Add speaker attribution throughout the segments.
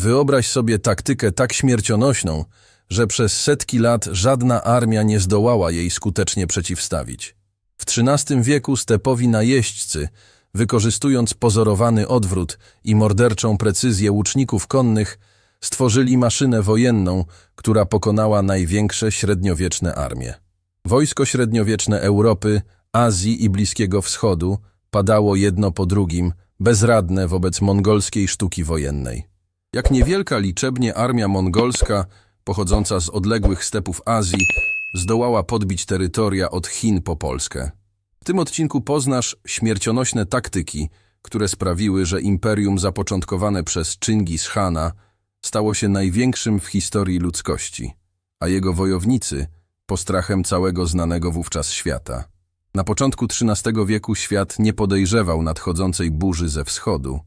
Speaker 1: Wyobraź sobie taktykę tak śmiercionośną, że przez setki lat żadna armia nie zdołała jej skutecznie przeciwstawić. W XIII wieku stepowi najeźdźcy, wykorzystując pozorowany odwrót i morderczą precyzję łuczników konnych, stworzyli maszynę wojenną, która pokonała największe średniowieczne armie. Wojsko średniowieczne Europy, Azji i Bliskiego Wschodu padało jedno po drugim, bezradne wobec mongolskiej sztuki wojennej. Jak niewielka liczebnie armia mongolska, pochodząca z odległych stepów Azji, zdołała podbić terytoria od Chin po Polskę. W tym odcinku poznasz śmiercionośne taktyki, które sprawiły, że imperium zapoczątkowane przez Chingis Khana stało się największym w historii ludzkości, a jego wojownicy postrachem całego znanego wówczas świata. Na początku XIII wieku świat nie podejrzewał nadchodzącej burzy ze wschodu.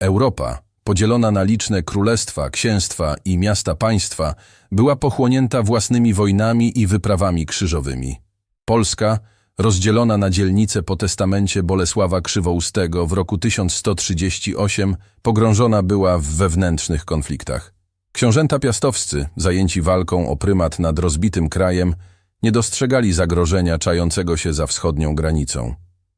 Speaker 1: Europa, podzielona na liczne królestwa, księstwa i miasta-państwa, była pochłonięta własnymi wojnami i wyprawami krzyżowymi. Polska, rozdzielona na dzielnice po testamencie Bolesława Krzywoustego w roku 1138, pogrążona była w wewnętrznych konfliktach. Książęta piastowscy, zajęci walką o prymat nad rozbitym krajem, nie dostrzegali zagrożenia czającego się za wschodnią granicą.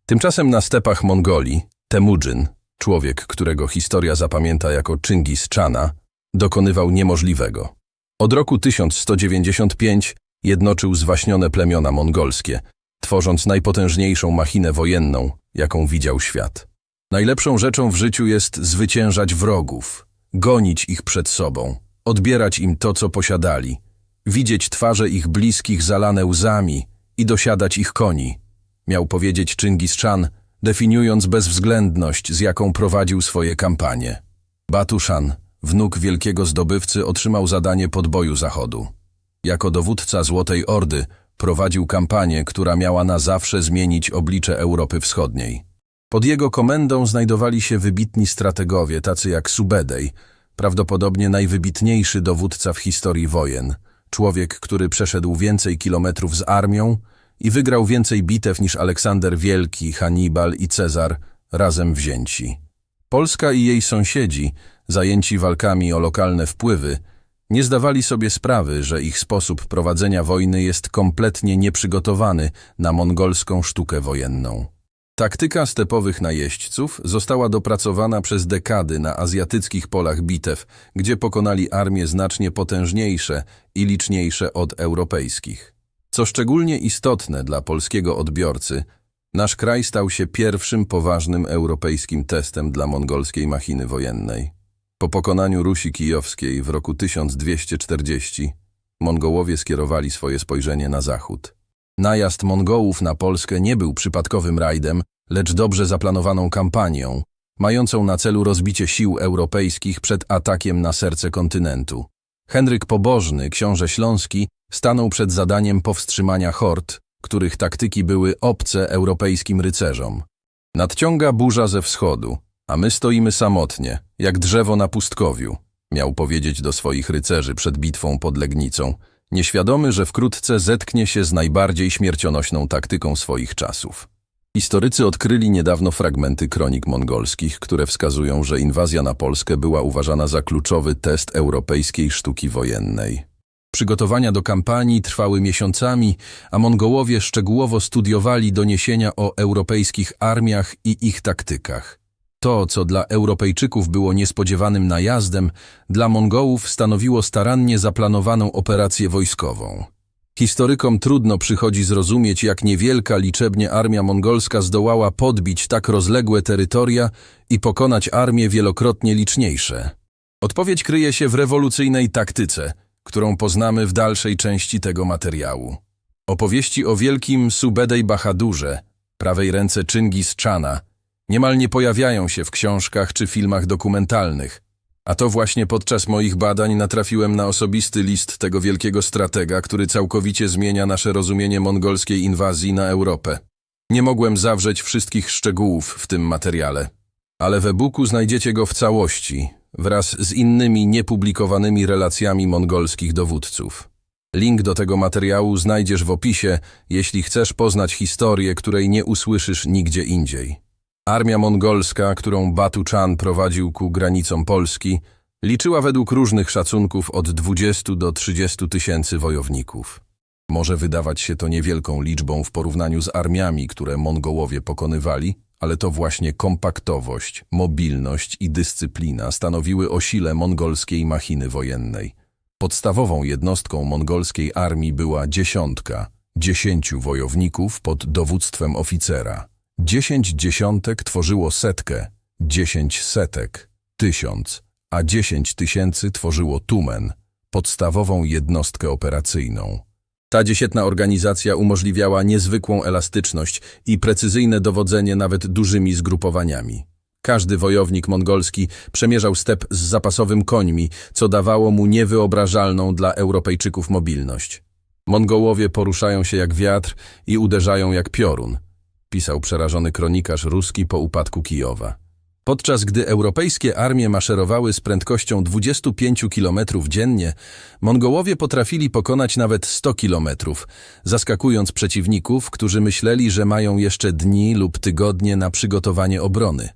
Speaker 1: Tymczasem na stepach Mongolii Temujin, człowiek, którego historia zapamięta jako Chingis Chana, dokonywał niemożliwego. Od roku 1195 jednoczył zwaśnione plemiona mongolskie, tworząc najpotężniejszą machinę wojenną, jaką widział świat. Najlepszą rzeczą w życiu jest zwyciężać wrogów, gonić ich przed sobą, odbierać im to, co posiadali, widzieć twarze ich bliskich zalane łzami i dosiadać ich koni, miał powiedzieć Chingis Khan, definiując bezwzględność, z jaką prowadził swoje kampanie. Batushan, wnuk wielkiego zdobywcy, otrzymał zadanie podboju Zachodu. Jako dowódca Złotej Ordy prowadził kampanię, która miała na zawsze zmienić oblicze Europy Wschodniej. Pod jego komendą znajdowali się wybitni strategowie, tacy jak Subedej, prawdopodobnie najwybitniejszy dowódca w historii wojen, człowiek, który przeszedł więcej kilometrów z armią i wygrał więcej bitew niż Aleksander Wielki, Hannibal i Cezar razem wzięci. Polska i jej sąsiedzi, zajęci walkami o lokalne wpływy, nie zdawali sobie sprawy, że ich sposób prowadzenia wojny jest kompletnie nieprzygotowany na mongolską sztukę wojenną. Taktyka stepowych najeźdźców została dopracowana przez dekady na azjatyckich polach bitew, gdzie pokonali armie znacznie potężniejsze i liczniejsze od europejskich. Co szczególnie istotne dla polskiego odbiorcy, nasz kraj stał się pierwszym poważnym europejskim testem dla mongolskiej machiny wojennej. Po pokonaniu Rusi Kijowskiej w roku 1240 Mongołowie skierowali swoje spojrzenie na zachód. Najazd Mongołów na Polskę nie był przypadkowym rajdem, lecz dobrze zaplanowaną kampanią, mającą na celu rozbicie sił europejskich przed atakiem na serce kontynentu. Henryk Pobożny, książę śląski, stanął przed zadaniem powstrzymania hord, których taktyki były obce europejskim rycerzom. Nadciąga burza ze wschodu, a my stoimy samotnie, jak drzewo na pustkowiu, miał powiedzieć do swoich rycerzy przed bitwą pod Legnicą, nieświadomy, że wkrótce zetknie się z najbardziej śmiercionośną taktyką swoich czasów. Historycy odkryli niedawno fragmenty kronik mongolskich, które wskazują, że inwazja na Polskę była uważana za kluczowy test europejskiej sztuki wojennej. Przygotowania do kampanii trwały miesiącami, a Mongołowie szczegółowo studiowali doniesienia o europejskich armiach i ich taktykach. To, co dla Europejczyków było niespodziewanym najazdem, dla Mongołów stanowiło starannie zaplanowaną operację wojskową. Historykom trudno przychodzi zrozumieć, jak niewielka liczebnie armia mongolska zdołała podbić tak rozległe terytoria i pokonać armie wielokrotnie liczniejsze. Odpowiedź kryje się w rewolucyjnej taktyce, którą poznamy w dalszej części tego materiału. Opowieści o wielkim Subedej Bahadurze, prawej ręce Chingis Chana, niemal nie pojawiają się w książkach czy filmach dokumentalnych, a to właśnie podczas moich badań natrafiłem na osobisty list tego wielkiego stratega, który całkowicie zmienia nasze rozumienie mongolskiej inwazji na Europę. Nie mogłem zawrzeć wszystkich szczegółów w tym materiale, ale w e-booku znajdziecie go w całości, wraz z innymi niepublikowanymi relacjami mongolskich dowódców. Link do tego materiału znajdziesz w opisie, jeśli chcesz poznać historię, której nie usłyszysz nigdzie indziej. Armia mongolska, którą Batu Chan prowadził ku granicom Polski, Liczyła według różnych szacunków od 20 do 30 tysięcy wojowników. Może wydawać się to niewielką liczbą w porównaniu z armiami, które Mongołowie pokonywali, ale to właśnie kompaktowość, mobilność i dyscyplina stanowiły o sile mongolskiej machiny wojennej. Podstawową jednostką mongolskiej armii była dziesiątka, dziesięciu wojowników pod dowództwem oficera. Dziesięć dziesiątek tworzyło setkę, dziesięć setek, tysiąc, a dziesięć tysięcy tworzyło tumen, podstawową jednostkę operacyjną. Ta dziesiętna organizacja umożliwiała niezwykłą elastyczność i precyzyjne dowodzenie nawet dużymi zgrupowaniami. Każdy wojownik mongolski przemierzał step z zapasowym końmi, co dawało mu niewyobrażalną dla Europejczyków mobilność. Mongołowie poruszają się jak wiatr i uderzają jak piorun, pisał przerażony kronikarz ruski po upadku Kijowa. Podczas gdy europejskie armie maszerowały z prędkością 25 km dziennie, Mongołowie potrafili pokonać nawet 100 km, zaskakując przeciwników, którzy myśleli, że mają jeszcze dni lub tygodnie na przygotowanie obrony.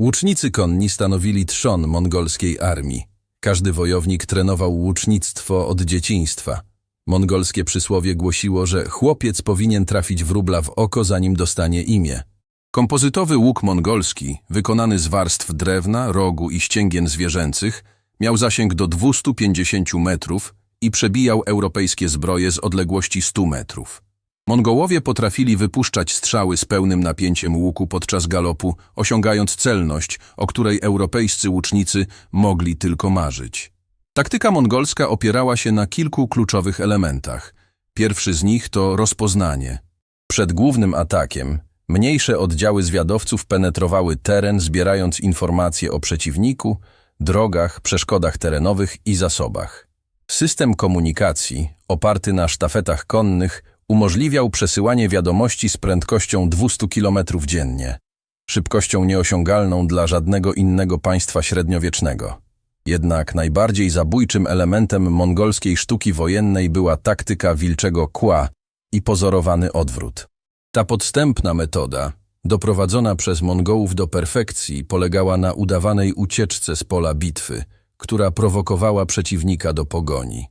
Speaker 1: Łucznicy konni stanowili trzon mongolskiej armii. Każdy wojownik trenował łucznictwo od dzieciństwa. Mongolskie przysłowie głosiło, że chłopiec powinien trafić wróbla w oko, zanim dostanie imię. Kompozytowy łuk mongolski, wykonany z warstw drewna, rogu i ścięgien zwierzęcych, miał zasięg do 250 metrów i przebijał europejskie zbroje z odległości 100 metrów. Mongołowie potrafili wypuszczać strzały z pełnym napięciem łuku podczas galopu, osiągając celność, o której europejscy łucznicy mogli tylko marzyć. Taktyka mongolska opierała się na kilku kluczowych elementach. Pierwszy z nich to rozpoznanie. Przed głównym atakiem mniejsze oddziały zwiadowców penetrowały teren, zbierając informacje o przeciwniku, drogach, przeszkodach terenowych i zasobach. System komunikacji, oparty na sztafetach konnych, umożliwiał przesyłanie wiadomości z prędkością 200 km dziennie, szybkością nieosiągalną dla żadnego innego państwa średniowiecznego. Jednak najbardziej zabójczym elementem mongolskiej sztuki wojennej była taktyka wilczego kła i pozorowany odwrót. Ta podstępna metoda, doprowadzona przez Mongołów do perfekcji, polegała na udawanej ucieczce z pola bitwy, która prowokowała przeciwnika do pogoni.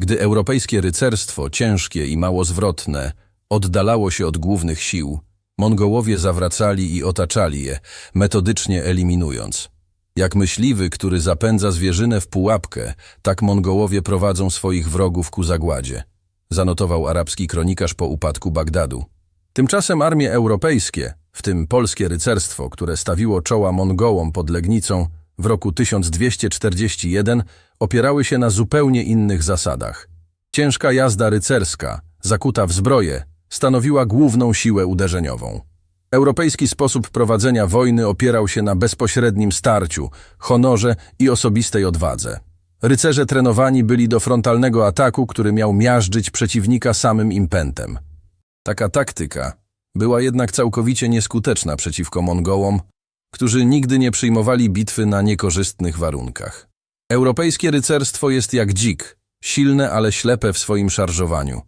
Speaker 1: Gdy europejskie rycerstwo, ciężkie i mało zwrotne, oddalało się od głównych sił, Mongołowie zawracali i otaczali je, metodycznie eliminując. Jak myśliwy, który zapędza zwierzynę w pułapkę, tak Mongołowie prowadzą swoich wrogów ku zagładzie, zanotował arabski kronikarz po upadku Bagdadu. Tymczasem armie europejskie, w tym polskie rycerstwo, które stawiło czoła Mongołom pod Legnicą w roku 1241, opierały się na zupełnie innych zasadach. Ciężka jazda rycerska, zakuta w zbroję, stanowiła główną siłę uderzeniową. Europejski sposób prowadzenia wojny opierał się na bezpośrednim starciu, honorze i osobistej odwadze. Rycerze trenowani byli do frontalnego ataku, który miał miażdżyć przeciwnika samym impetem. Taka taktyka była jednak całkowicie nieskuteczna przeciwko Mongołom, którzy nigdy nie przyjmowali bitwy na niekorzystnych warunkach. Europejskie rycerstwo jest jak dzik, silne, ale ślepe w swoim szarżowaniu.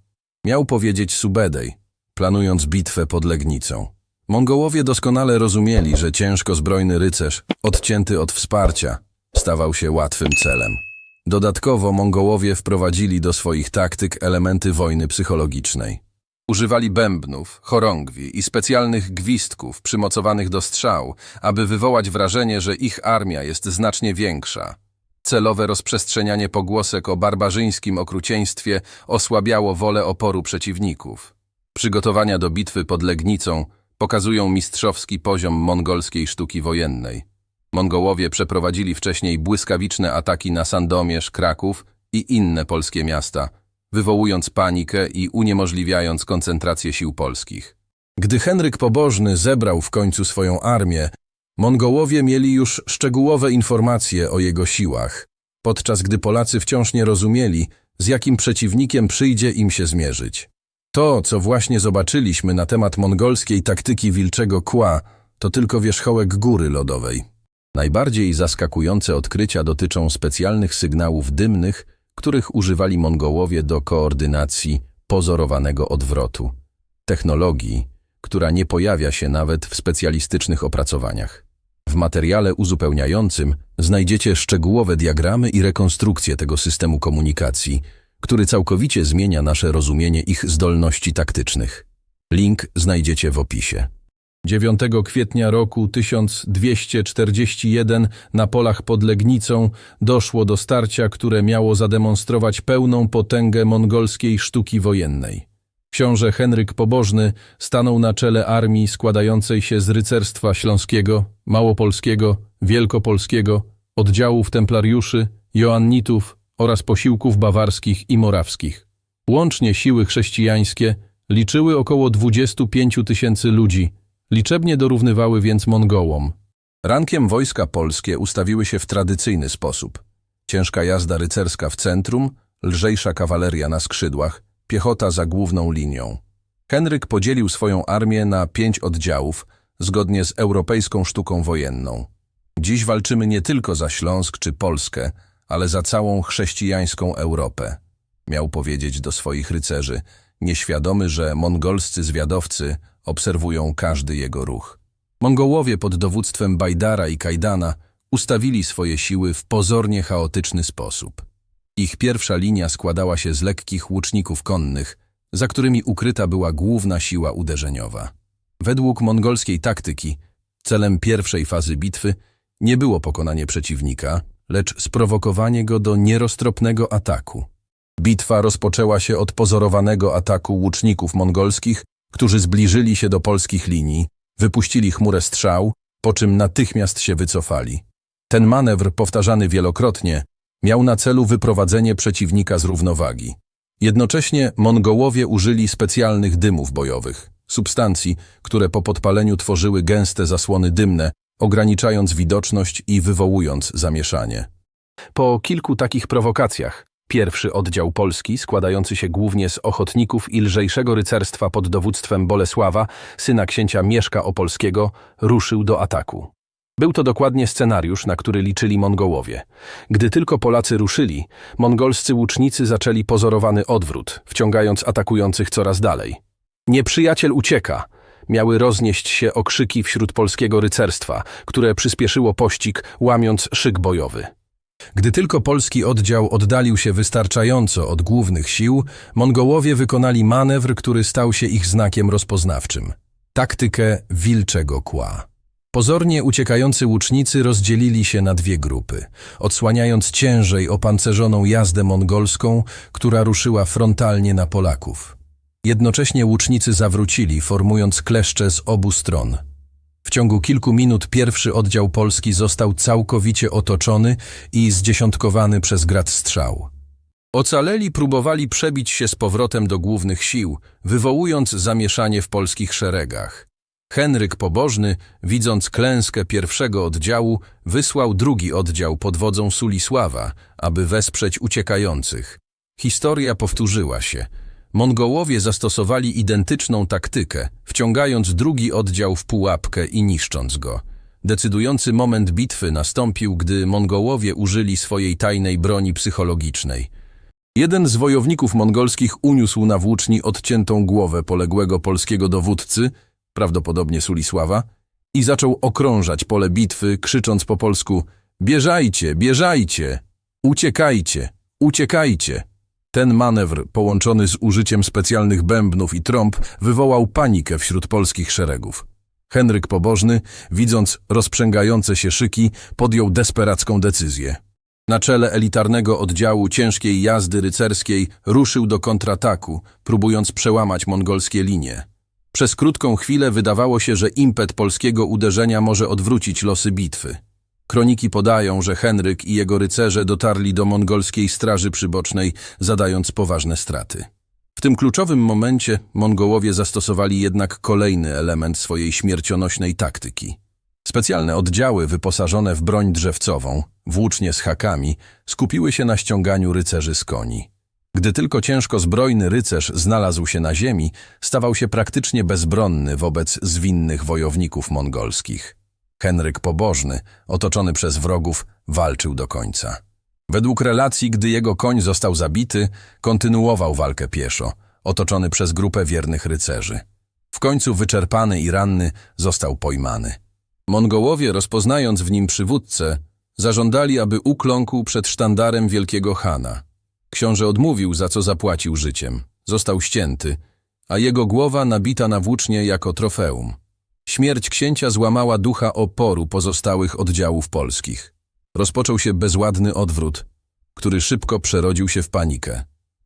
Speaker 1: Miał powiedzieć Subedej, planując bitwę pod Legnicą. Mongołowie doskonale rozumieli, że ciężko zbrojny rycerz, odcięty od wsparcia, stawał się łatwym celem. Dodatkowo Mongołowie wprowadzili do swoich taktyk elementy wojny psychologicznej. Używali bębnów, chorągwi i specjalnych gwizdków przymocowanych do strzał, aby wywołać wrażenie, że ich armia jest znacznie większa. Celowe rozprzestrzenianie pogłosek o barbarzyńskim okrucieństwie osłabiało wolę oporu przeciwników. Przygotowania do bitwy pod Legnicą pokazują mistrzowski poziom mongolskiej sztuki wojennej. Mongołowie przeprowadzili wcześniej błyskawiczne ataki na Sandomierz, Kraków i inne polskie miasta, wywołując panikę i uniemożliwiając koncentrację sił polskich. Gdy Henryk Pobożny zebrał w końcu swoją armię, Mongołowie mieli już szczegółowe informacje o jego siłach, podczas gdy Polacy wciąż nie rozumieli, z jakim przeciwnikiem przyjdzie im się zmierzyć. To, co właśnie zobaczyliśmy na temat mongolskiej taktyki wilczego kła, to tylko wierzchołek góry lodowej. Najbardziej zaskakujące odkrycia dotyczą specjalnych sygnałów dymnych, których używali Mongołowie do koordynacji pozorowanego odwrotu. Technologii, która nie pojawia się nawet w specjalistycznych opracowaniach. W materiale uzupełniającym znajdziecie szczegółowe diagramy i rekonstrukcję tego systemu komunikacji, który całkowicie zmienia nasze rozumienie ich zdolności taktycznych. Link znajdziecie w opisie. 9 kwietnia roku 1241 na polach pod Legnicą doszło do starcia, które miało zademonstrować pełną potęgę mongolskiej sztuki wojennej. Książę Henryk Pobożny stanął na czele armii składającej się z rycerstwa śląskiego, małopolskiego, wielkopolskiego, oddziałów templariuszy, joannitów oraz posiłków bawarskich i morawskich. Łącznie siły chrześcijańskie liczyły około 25 tysięcy ludzi, liczebnie dorównywały więc Mongołom. Rankiem wojska polskie ustawiły się w tradycyjny sposób. Ciężka jazda rycerska w centrum, lżejsza kawaleria na skrzydłach, piechota za główną linią. Henryk podzielił swoją armię na pięć oddziałów, zgodnie z europejską sztuką wojenną. Dziś walczymy nie tylko za Śląsk czy Polskę, ale za całą chrześcijańską Europę. Miał powiedzieć do swoich rycerzy, nieświadomy, że mongolscy zwiadowcy obserwują każdy jego ruch. Mongołowie pod dowództwem Bajdara i Kajdana ustawili swoje siły w pozornie chaotyczny sposób. Ich pierwsza linia składała się z lekkich łuczników konnych, za którymi ukryta była główna siła uderzeniowa. Według mongolskiej taktyki celem pierwszej fazy bitwy nie było pokonanie przeciwnika, lecz sprowokowanie go do nieroztropnego ataku. Bitwa rozpoczęła się od pozorowanego ataku łuczników mongolskich, którzy zbliżyli się do polskich linii, wypuścili chmurę strzał, po czym natychmiast się wycofali. Ten manewr, powtarzany wielokrotnie, miał na celu wyprowadzenie przeciwnika z równowagi. Jednocześnie Mongołowie użyli specjalnych dymów bojowych, substancji, które po podpaleniu tworzyły gęste zasłony dymne, ograniczając widoczność i wywołując zamieszanie. Po kilku takich prowokacjach, pierwszy oddział Polski, składający się głównie z ochotników i lżejszego rycerstwa pod dowództwem Bolesława, syna księcia Mieszka Opolskiego, ruszył do ataku. Był to dokładnie scenariusz, na który liczyli Mongołowie. Gdy tylko Polacy ruszyli, mongolscy łucznicy zaczęli pozorowany odwrót, wciągając atakujących coraz dalej. Nieprzyjaciel ucieka! Miały roznieść się okrzyki wśród polskiego rycerstwa, które przyspieszyło pościg, łamiąc szyk bojowy. Gdy tylko polski oddział oddalił się wystarczająco od głównych sił, Mongołowie wykonali manewr, który stał się ich znakiem rozpoznawczym. Taktykę wilczego kła. Pozornie uciekający łucznicy rozdzielili się na dwie grupy, odsłaniając ciężej opancerzoną jazdę mongolską, która ruszyła frontalnie na Polaków. Jednocześnie łucznicy zawrócili, formując kleszcze z obu stron. W ciągu kilku minut pierwszy oddział Polski został całkowicie otoczony i zdziesiątkowany przez grad strzał. Ocaleli próbowali przebić się z powrotem do głównych sił, wywołując zamieszanie w polskich szeregach. Henryk Pobożny, widząc klęskę pierwszego oddziału, wysłał drugi oddział pod wodzą Sulisława, aby wesprzeć uciekających. Historia powtórzyła się. Mongołowie zastosowali identyczną taktykę, wciągając drugi oddział w pułapkę i niszcząc go. Decydujący moment bitwy nastąpił, gdy Mongołowie użyli swojej tajnej broni psychologicznej. Jeden z wojowników mongolskich uniósł na włóczni odciętą głowę poległego polskiego dowódcy, prawdopodobnie Sulisława, i zaczął okrążać pole bitwy, krzycząc po polsku Bieżajcie, bieżajcie! Uciekajcie, uciekajcie! Ten manewr, połączony z użyciem specjalnych bębnów i trąb, wywołał panikę wśród polskich szeregów. Henryk Pobożny, widząc rozprzęgające się szyki, podjął desperacką decyzję. Na czele elitarnego oddziału ciężkiej jazdy rycerskiej ruszył do kontrataku, próbując przełamać mongolskie linie. Przez krótką chwilę wydawało się, że impet polskiego uderzenia może odwrócić losy bitwy. Kroniki podają, że Henryk i jego rycerze dotarli do mongolskiej straży przybocznej, zadając poważne straty. W tym kluczowym momencie Mongołowie zastosowali jednak kolejny element swojej śmiercionośnej taktyki. Specjalne oddziały wyposażone w broń drzewcową, włócznie z hakami, skupiły się na ściąganiu rycerzy z koni. Gdy tylko ciężko zbrojny rycerz znalazł się na ziemi, stawał się praktycznie bezbronny wobec zwinnych wojowników mongolskich. Henryk Pobożny, otoczony przez wrogów, walczył do końca. Według relacji, gdy jego koń został zabity, kontynuował walkę pieszo, otoczony przez grupę wiernych rycerzy. W końcu wyczerpany i ranny został pojmany. Mongołowie, rozpoznając w nim przywódcę, zażądali, aby ukląkł przed sztandarem wielkiego Hana. Książę odmówił, za co zapłacił życiem. Został ścięty, a jego głowa nabita na włócznie jako trofeum. Śmierć księcia złamała ducha oporu pozostałych oddziałów polskich. Rozpoczął się bezładny odwrót, który szybko przerodził się w panikę.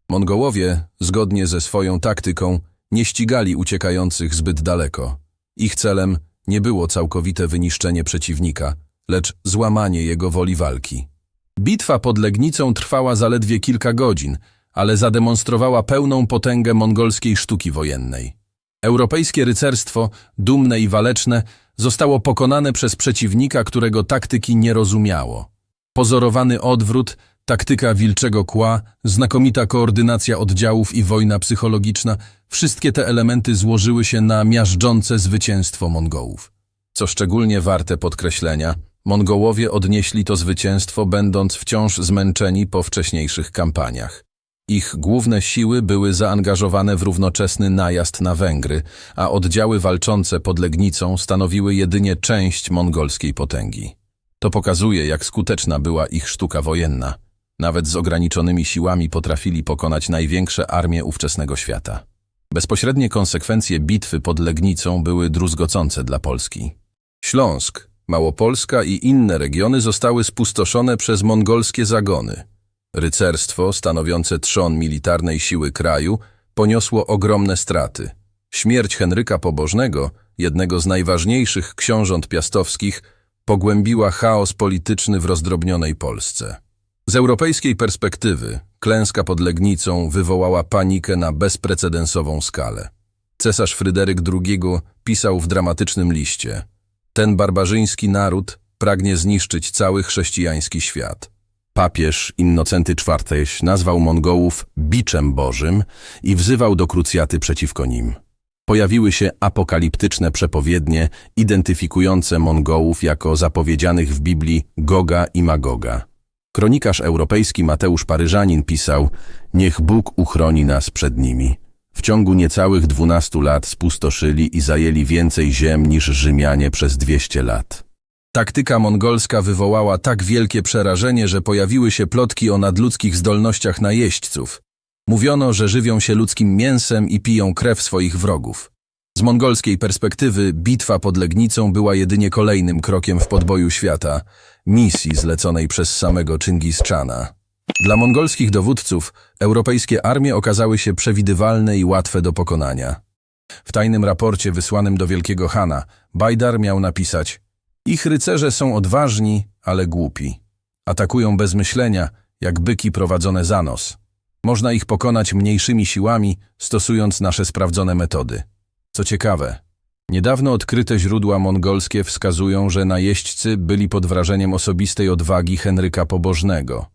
Speaker 1: Mongołowie, zgodnie ze swoją taktyką, nie ścigali uciekających zbyt daleko. Ich celem nie było całkowite wyniszczenie przeciwnika, lecz złamanie jego woli walki. Bitwa pod Legnicą trwała zaledwie kilka godzin, ale zademonstrowała pełną potęgę mongolskiej sztuki wojennej. Europejskie rycerstwo, dumne i waleczne, zostało pokonane przez przeciwnika, którego taktyki nie rozumiało. Pozorowany odwrót, taktyka wilczego kła, znakomita koordynacja oddziałów i wojna psychologiczna, wszystkie te elementy złożyły się na miażdżące zwycięstwo Mongołów. Co szczególnie warte podkreślenia, Mongołowie odnieśli to zwycięstwo, będąc wciąż zmęczeni po wcześniejszych kampaniach. Ich główne siły były zaangażowane w równoczesny najazd na Węgry, a oddziały walczące pod Legnicą stanowiły jedynie część mongolskiej potęgi. To pokazuje, jak skuteczna była ich sztuka wojenna. Nawet z ograniczonymi siłami potrafili pokonać największe armie ówczesnego świata. Bezpośrednie konsekwencje bitwy pod Legnicą były druzgocące dla Polski. Śląsk, Małopolska i inne regiony zostały spustoszone przez mongolskie zagony. Rycerstwo, stanowiące trzon militarnej siły kraju, poniosło ogromne straty. Śmierć Henryka Pobożnego, jednego z najważniejszych książąt piastowskich, pogłębiła chaos polityczny w rozdrobnionej Polsce. Z europejskiej perspektywy klęska pod Legnicą wywołała panikę na bezprecedensową skalę. Cesarz Fryderyk II pisał w dramatycznym liście Ten barbarzyński naród pragnie zniszczyć cały chrześcijański świat. Papież Innocenty IV nazwał Mongołów biczem bożym i wzywał do krucjaty przeciwko nim. Pojawiły się apokaliptyczne przepowiednie identyfikujące Mongołów jako zapowiedzianych w Biblii Goga i Magoga. Kronikarz europejski Mateusz Paryżanin pisał Niech Bóg uchroni nas przed nimi. W ciągu niecałych dwunastu lat spustoszyli i zajęli więcej ziem niż Rzymianie przez dwieście lat. Taktyka mongolska wywołała tak wielkie przerażenie, że pojawiły się plotki o nadludzkich zdolnościach najeźdźców. Mówiono, że żywią się ludzkim mięsem i piją krew swoich wrogów. Z mongolskiej perspektywy bitwa pod Legnicą była jedynie kolejnym krokiem w podboju świata, misji zleconej przez samego Chingis-Chana. Dla mongolskich dowódców europejskie armie okazały się przewidywalne i łatwe do pokonania. W tajnym raporcie wysłanym do Wielkiego Hana Bajdar miał napisać Ich rycerze są odważni, ale głupi. Atakują bez myślenia, jak byki prowadzone za nos. Można ich pokonać mniejszymi siłami, stosując nasze sprawdzone metody. Co ciekawe, niedawno odkryte źródła mongolskie wskazują, że najeźdźcy byli pod wrażeniem osobistej odwagi Henryka Pobożnego.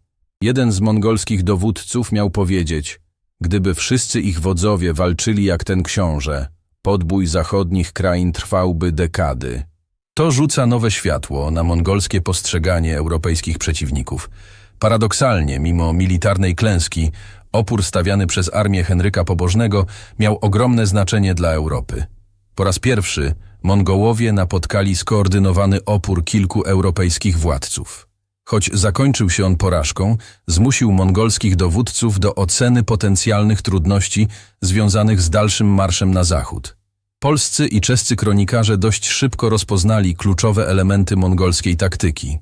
Speaker 1: Jeden z mongolskich dowódców miał powiedzieć, gdyby wszyscy ich wodzowie walczyli jak ten książę, podbój zachodnich krain trwałby dekady. To rzuca nowe światło na mongolskie postrzeganie europejskich przeciwników. Paradoksalnie, mimo militarnej klęski, opór stawiany przez armię Henryka Pobożnego miał ogromne znaczenie dla Europy. Po raz pierwszy Mongołowie napotkali skoordynowany opór kilku europejskich władców. Choć zakończył się on porażką, zmusił mongolskich dowódców do oceny potencjalnych trudności związanych z dalszym marszem na zachód. Polscy i czescy kronikarze dość szybko rozpoznali kluczowe elementy mongolskiej taktyki.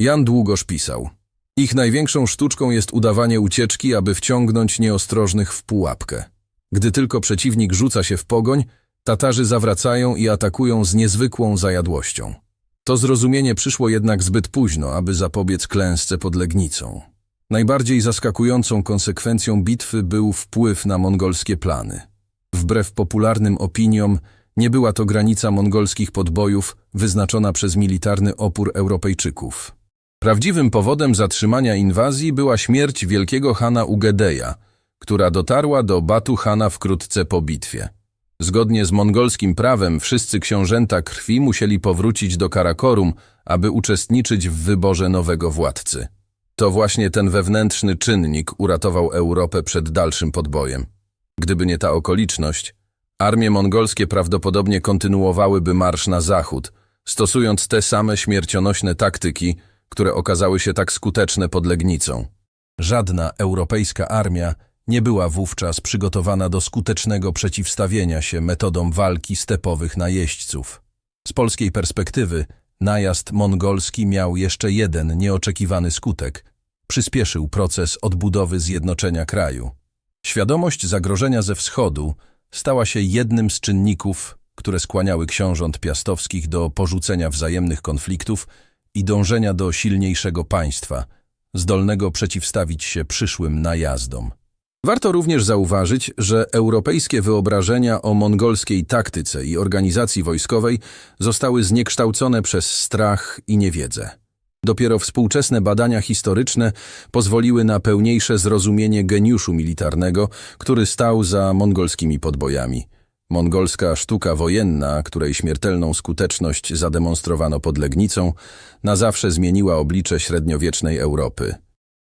Speaker 1: Jan Długosz pisał Ich największą sztuczką jest udawanie ucieczki, aby wciągnąć nieostrożnych w pułapkę. Gdy tylko przeciwnik rzuca się w pogoń, Tatarzy zawracają i atakują z niezwykłą zajadłością. To zrozumienie przyszło jednak zbyt późno, aby zapobiec klęsce pod Legnicą. Najbardziej zaskakującą konsekwencją bitwy był wpływ na mongolskie plany. Wbrew popularnym opiniom, nie była to granica mongolskich podbojów wyznaczona przez militarny opór Europejczyków. Prawdziwym powodem zatrzymania inwazji była śmierć wielkiego Hana Ugedeja, która dotarła do Batu Hana wkrótce po bitwie. Zgodnie z mongolskim prawem wszyscy książęta krwi musieli powrócić do Karakorum, aby uczestniczyć w wyborze nowego władcy. To właśnie ten wewnętrzny czynnik uratował Europę przed dalszym podbojem. Gdyby nie ta okoliczność, armie mongolskie prawdopodobnie kontynuowałyby marsz na zachód, stosując te same śmiercionośne taktyki, które okazały się tak skuteczne pod Legnicą. Żadna europejska armia nie była wówczas przygotowana do skutecznego przeciwstawienia się metodom walki stepowych najeźdźców. Z polskiej perspektywy najazd mongolski miał jeszcze jeden nieoczekiwany skutek. Przyspieszył proces odbudowy zjednoczenia kraju. Świadomość zagrożenia ze wschodu stała się jednym z czynników, które skłaniały książąt piastowskich do porzucenia wzajemnych konfliktów i dążenia do silniejszego państwa, zdolnego przeciwstawić się przyszłym najazdom. Warto również zauważyć, że europejskie wyobrażenia o mongolskiej taktyce i organizacji wojskowej zostały zniekształcone przez strach i niewiedzę. Dopiero współczesne badania historyczne pozwoliły na pełniejsze zrozumienie geniuszu militarnego, który stał za mongolskimi podbojami. Mongolska sztuka wojenna, której śmiertelną skuteczność zademonstrowano pod Legnicą, na zawsze zmieniła oblicze średniowiecznej Europy.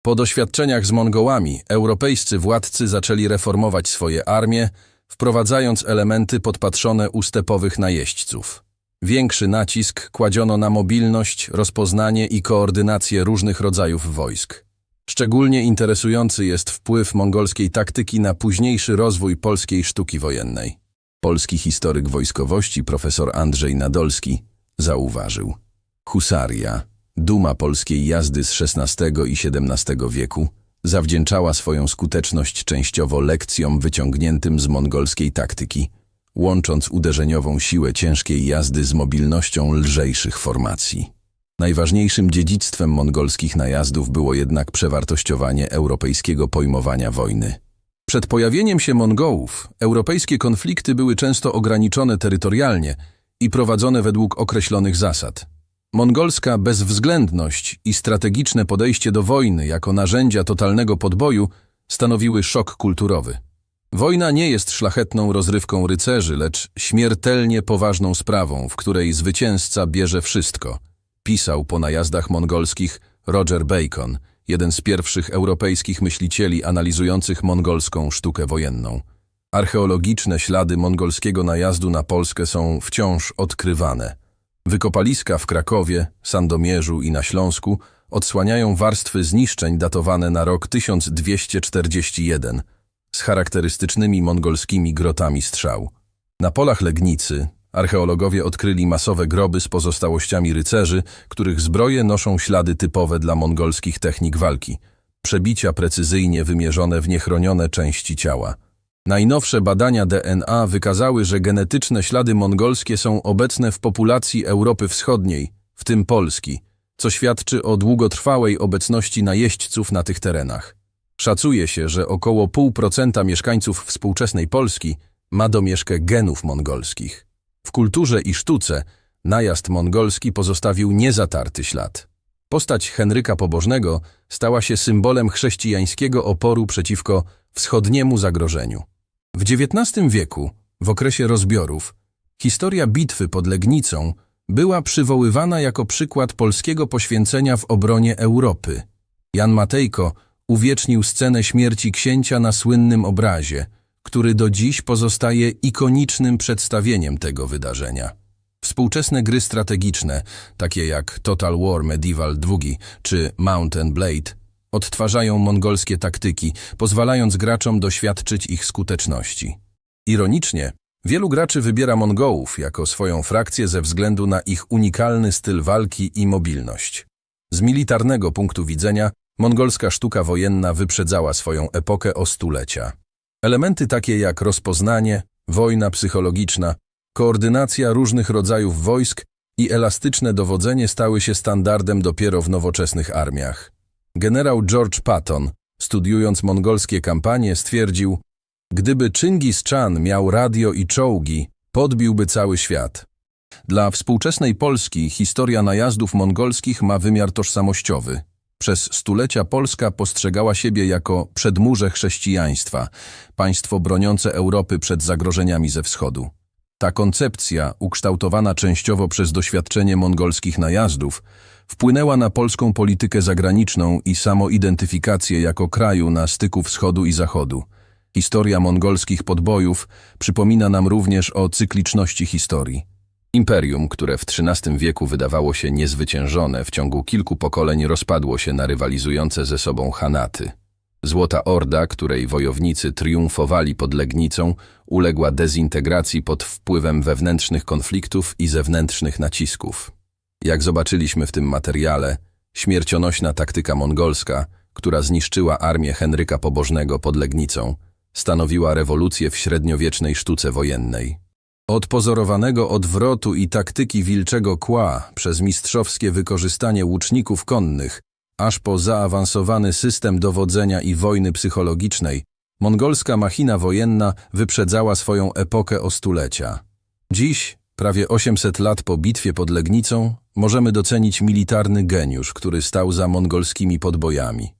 Speaker 1: Po doświadczeniach z Mongołami, europejscy władcy zaczęli reformować swoje armie, wprowadzając elementy podpatrzone u stepowych najeźdźców. Większy nacisk kładziono na mobilność, rozpoznanie i koordynację różnych rodzajów wojsk. Szczególnie interesujący jest wpływ mongolskiej taktyki na późniejszy rozwój polskiej sztuki wojennej. Polski historyk wojskowości profesor Andrzej Nadolski zauważył. Husaria, duma polskiej jazdy z XVI i XVII wieku, zawdzięczała swoją skuteczność częściowo lekcjom wyciągniętym z mongolskiej taktyki, łącząc uderzeniową siłę ciężkiej jazdy z mobilnością lżejszych formacji. Najważniejszym dziedzictwem mongolskich najazdów było jednak przewartościowanie europejskiego pojmowania wojny. Przed pojawieniem się Mongołów, europejskie konflikty były często ograniczone terytorialnie i prowadzone według określonych zasad. Mongolska bezwzględność i strategiczne podejście do wojny jako narzędzia totalnego podboju stanowiły szok kulturowy. Wojna nie jest szlachetną rozrywką rycerzy, lecz śmiertelnie poważną sprawą, w której zwycięzca bierze wszystko, pisał po najazdach mongolskich Roger Bacon, jeden z pierwszych europejskich myślicieli analizujących mongolską sztukę wojenną. Archeologiczne ślady mongolskiego najazdu na Polskę są wciąż odkrywane. Wykopaliska w Krakowie, Sandomierzu i na Śląsku odsłaniają warstwy zniszczeń datowane na rok 1241 z charakterystycznymi mongolskimi grotami strzał. Na polach Legnicy archeologowie odkryli masowe groby z pozostałościami rycerzy, których zbroje noszą ślady typowe dla mongolskich technik walki. Przebicia precyzyjnie wymierzone w niechronione części ciała. Najnowsze badania DNA wykazały, że genetyczne ślady mongolskie są obecne w populacji Europy Wschodniej, w tym Polski, co świadczy o długotrwałej obecności najeźdźców na tych terenach. Szacuje się, że około 0,5% mieszkańców współczesnej Polski ma domieszkę genów mongolskich. W kulturze i sztuce najazd mongolski pozostawił niezatarty ślad. Postać Henryka Pobożnego stała się symbolem chrześcijańskiego oporu przeciwko wschodniemu zagrożeniu. W XIX wieku, w okresie rozbiorów, historia bitwy pod Legnicą była przywoływana jako przykład polskiego poświęcenia w obronie Europy. Jan Matejko uwiecznił scenę śmierci księcia na słynnym obrazie, który do dziś pozostaje ikonicznym przedstawieniem tego wydarzenia. Współczesne gry strategiczne, takie jak Total War Medieval II czy Mountain Blade, odtwarzają mongolskie taktyki, pozwalając graczom doświadczyć ich skuteczności. Ironicznie, wielu graczy wybiera Mongołów jako swoją frakcję ze względu na ich unikalny styl walki i mobilność. Z militarnego punktu widzenia mongolska sztuka wojenna wyprzedzała swoją epokę o stulecia. Elementy takie jak rozpoznanie, wojna psychologiczna, koordynacja różnych rodzajów wojsk i elastyczne dowodzenie stały się standardem dopiero w nowoczesnych armiach. Generał George Patton, studiując mongolskie kampanie, stwierdził, gdyby Chingis Khan miał radio i czołgi, podbiłby cały świat. Dla współczesnej Polski historia najazdów mongolskich ma wymiar tożsamościowy. Przez stulecia Polska postrzegała siebie jako przedmurze chrześcijaństwa, państwo broniące Europy przed zagrożeniami ze wschodu. Ta koncepcja, ukształtowana częściowo przez doświadczenie mongolskich najazdów, wpłynęła na polską politykę zagraniczną i samoidentyfikację jako kraju na styku wschodu i zachodu. Historia mongolskich podbojów przypomina nam również o cykliczności historii. Imperium, które w XIII wieku wydawało się niezwyciężone, w ciągu kilku pokoleń rozpadło się na rywalizujące ze sobą Hanaty. Złota Orda, której wojownicy triumfowali pod Legnicą, uległa dezintegracji pod wpływem wewnętrznych konfliktów i zewnętrznych nacisków. Jak zobaczyliśmy w tym materiale, śmiercionośna taktyka mongolska, która zniszczyła armię Henryka Pobożnego pod Legnicą, stanowiła rewolucję w średniowiecznej sztuce wojennej. Od pozorowanego odwrotu i taktyki wilczego kła przez mistrzowskie wykorzystanie łuczników konnych, aż po zaawansowany system dowodzenia i wojny psychologicznej, mongolska machina wojenna wyprzedzała swoją epokę o stulecia. Dziś, prawie 800 lat po bitwie pod Legnicą, możemy docenić militarny geniusz, który stał za mongolskimi podbojami.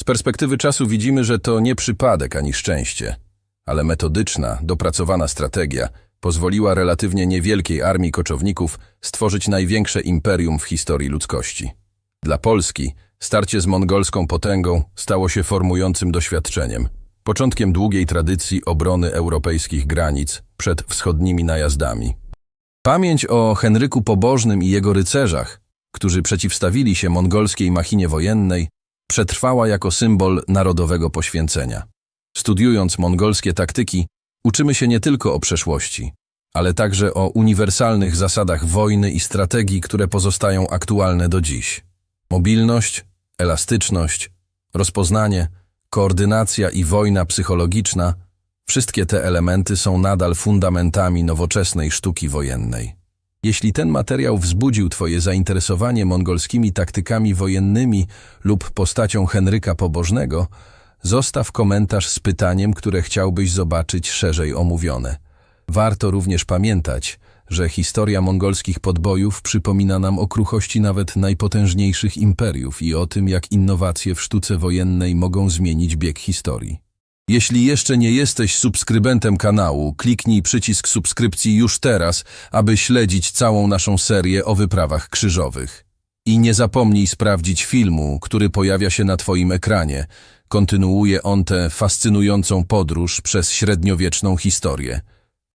Speaker 1: Z perspektywy czasu widzimy, że to nie przypadek ani szczęście, ale metodyczna, dopracowana strategia pozwoliła relatywnie niewielkiej armii koczowników stworzyć największe imperium w historii ludzkości. Dla Polski starcie z mongolską potęgą stało się formującym doświadczeniem, początkiem długiej tradycji obrony europejskich granic przed wschodnimi najazdami. Pamięć o Henryku Pobożnym i jego rycerzach, którzy przeciwstawili się mongolskiej machinie wojennej, przetrwała jako symbol narodowego poświęcenia. Studiując mongolskie taktyki, uczymy się nie tylko o przeszłości, ale także o uniwersalnych zasadach wojny i strategii, które pozostają aktualne do dziś. Mobilność, elastyczność, rozpoznanie, koordynacja i wojna psychologiczna wszystkie te elementy są nadal fundamentami nowoczesnej sztuki wojennej. Jeśli ten materiał wzbudził Twoje zainteresowanie mongolskimi taktykami wojennymi lub postacią Henryka Pobożnego, zostaw komentarz z pytaniem, które chciałbyś zobaczyć szerzej omówione. Warto również pamiętać, że historia mongolskich podbojów przypomina nam o kruchości nawet najpotężniejszych imperiów i o tym, jak innowacje w sztuce wojennej mogą zmienić bieg historii. Jeśli jeszcze nie jesteś subskrybentem kanału, kliknij przycisk subskrypcji już teraz, aby śledzić całą naszą serię o wyprawach krzyżowych. I nie zapomnij sprawdzić filmu, który pojawia się na Twoim ekranie. Kontynuuje on tę fascynującą podróż przez średniowieczną historię.